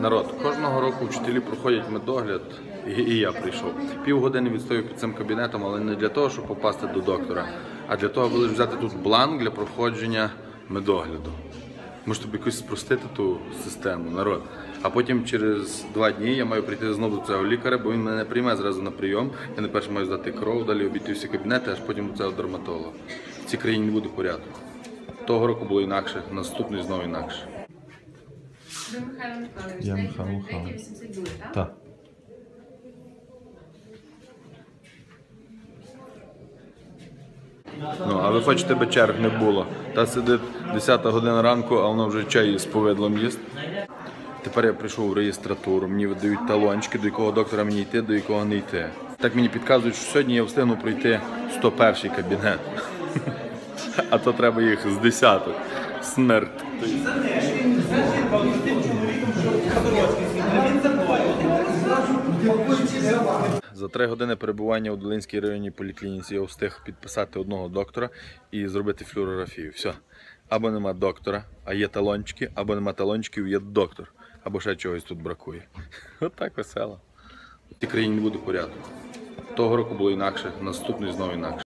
Народ, кожного року вчителі проходять медогляд, і, і я прийшов. Півгодини відстою під цим кабінетом, але не для того, щоб попасти до доктора, а для того, аби взяти тут бланк для проходження медогляду. Може тобі якось спростити ту систему, народ. А потім через два дні я маю прийти знову до цього лікаря, бо він мене прийме зразу на прийом. Я не перше маю здати кров, далі обійти всі кабінети, аж потім до цього дерматолога. В цій країні не буде порядку. Того року було інакше, наступний знову інакше. Ви Михайло Михайлович, Я? Михайло Михайлович. 82, так? Так. Ну, а ви хочете, би черг не було. Та сидить 10 година ранку, а воно вже чай з повидлом їсть. Тепер я прийшов в реєстратуру, мені видають талончики, до якого доктора мені йти, до якого не йти. Так мені підказують, що сьогодні я встигну пройти 101 кабінет. А то треба їх з десяток. Смерть. За три години перебування у Долинській районній поліклініці я встиг підписати одного доктора і зробити флюорографію. Все. Або нема доктора, а є талончики, або нема талончиків, є доктор. Або ще чогось тут бракує. От так весело. В цій країні не буде порядку. Того року було інакше, наступний знову інакше.